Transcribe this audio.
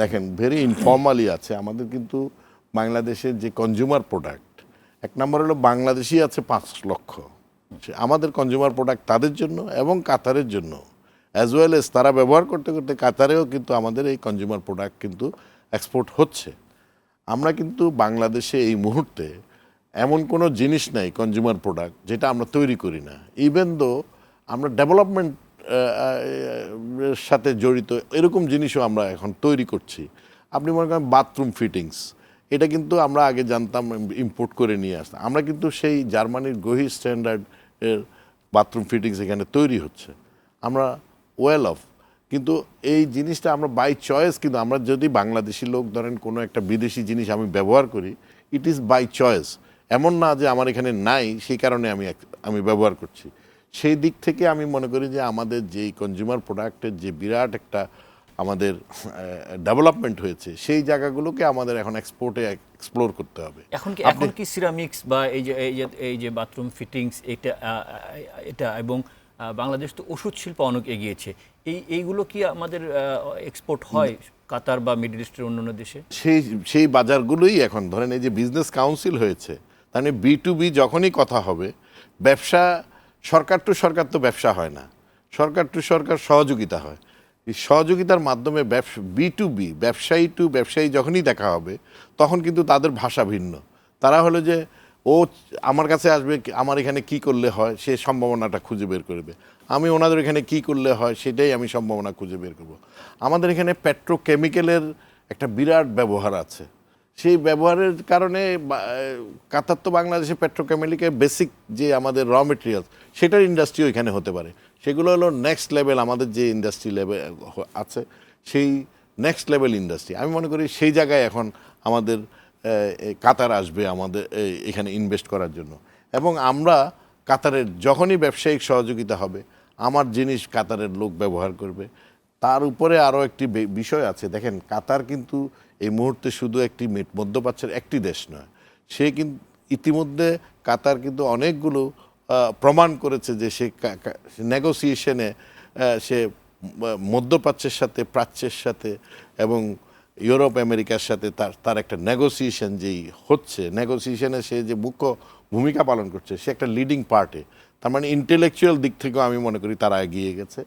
দেখেন very informally আছে, আমাদের কিন্তু বাংলাদেশের যে কনজিউমার প্রোডাক্ট এক নম্বর হলো বাংলাদেশি আছে পাঁচ লক্ষ। আমাদের কনজিউমার প্রোডাক্ট তাদের জন্য এবং কাতারের জন্য। অ্যাজ ওয়েল এস তারা ব্যবহার করতে করতে কাতারেও কিন্তু আমাদের এই কনজিউমার প্রোডাক্ট কিন্তু এক্সপোর্ট হচ্ছে। আমরা কিন্তু বাংলাদেশে এই মুহূর্তে এমন কোনো জিনিস নাই কনজিউমার প্রোডাক্ট যেটা আমরা তৈরি করি না। ইভেন দো আমরা ডেভেলপমেন্ট সাথে জড়িত, এরকম জিনিসও আমরা এখন তৈরি করছি। আপনি মনে করেন বাথরুম ফিটিংস এটা কিন্তু আমরা আগে জানতাম ইম্পোর্ট করে নিয়ে আসতাম। আমরা কিন্তু সেই জার্মানির গহি স্ট্যান্ডার্ড এর বাথরুম ফিটিংস এখানে তৈরি হচ্ছে। আমরা ওয়েল অফ কিন্তু এই জিনিসটা আমরা বাই চয়েস কিন্তু আমরা যদি বাংলাদেশি লোক ধরেন কোনো একটা বিদেশি জিনিস আমি ব্যবহার করি ইট ইজ বাই চয়েস এমন না যে আমার এখানে নাই, সেই কারণে আমি আমি ব্যবহার করছি। সেই দিক থেকে আমি মনে করি যে আমাদের যেই কনজিউমার প্রোডাক্টের যে বিরাট একটা আমাদের ডেভেলপমেন্ট হয়েছে সেই জায়গাগুলোকে আমাদের এখন এক্সপোর্টে এক্সপ্লোর করতে হবে। এখন কি এখন কি সিরামিক্স বা এই যে এই যে এই যে বাথরুম ফিটিংস এটা এটা এবং বাংলাদেশ তো ওষুধ শিল্প অনেক এগিয়েছে এই এইগুলো কি আমাদের এক্সপোর্ট হয় কাতার বা মিডল ইস্টের অন্যান্য দেশে? সেই সেই বাজারগুলোই এখন ধরেন এই যে বিজনেস কাউন্সিল হয়েছে মানে বি টু বি যখনই কথা হবে ব্যবসা সরকার টু সরকার তো ব্যবসা হয় না। সরকার টু সরকার সহযোগিতা হয়। এই সহযোগিতার মাধ্যমে বি টু বি, ব্যবসায়ী টু ব্যবসায়ী যখনই দেখা হবে, তখন কিন্তু তাদের ভাষা ভিন্ন। তারা হলো যে, ও আমার কাছে আসবে আমার এখানে কি করলে হয়, সে সম্ভাবনাটা খুঁজে বের করবে। আমি ওনাদের এখানে কি করলে হয়, সেটাই আমি সম্ভাবনা খুঁজে বের করব। আমাদের এখানে পেট্রোকেমিক্যালের একটা বিরাট ব্যবহার আছে। সেই ব্যবহারের কারণে কাতার তো বাংলাদেশে পেট্রোকেমিক্যালের বেসিক যে আমাদের র মেটেরিয়ালস সেটার ইন্ডাস্ট্রিও এখানে হতে পারে। সেগুলো হলো নেক্সট লেভেল আমাদের যে ইন্ডাস্ট্রি লেভেল আছে, সেই নেক্সট লেভেল ইন্ডাস্ট্রি আমি মনে করি সেই জায়গায় এখন আমাদের কাতার আসবে আমাদের এখানে ইনভেস্ট করার জন্য। এবং আমরা কাতারের যখনই ব্যবসায়িক সহযোগিতা হবে, আমার জিনিস কাতারের লোক ব্যবহার করবে। তার উপরে আরও একটি বিষয় আছে। দেখেন, কাতার কিন্তু এই মুহূর্তে শুধু একটি মধ্যপ্রাচ্যের একটি দেশ নয়। সে কিন্তু ইতিমধ্যে কাতার কিন্তু অনেকগুলো প্রমাণ করেছে যে সে নেগোসিয়েশনে সে মধ্যপ্রাচ্যের সাথে, প্রাচ্যের সাথে এবং ইউরোপ, আমেরিকার সাথে তার তার একটা নেগোসিয়েশন যেই হচ্ছে নেগোসিয়েশনে সে যে মুখ্য ভূমিকা পালন করছে, সে একটা লিডিং পার্টে তার মানে ইন্টেলেকচুয়াল দিক থেকেও আমি মনে করি তারা এগিয়ে গেছে।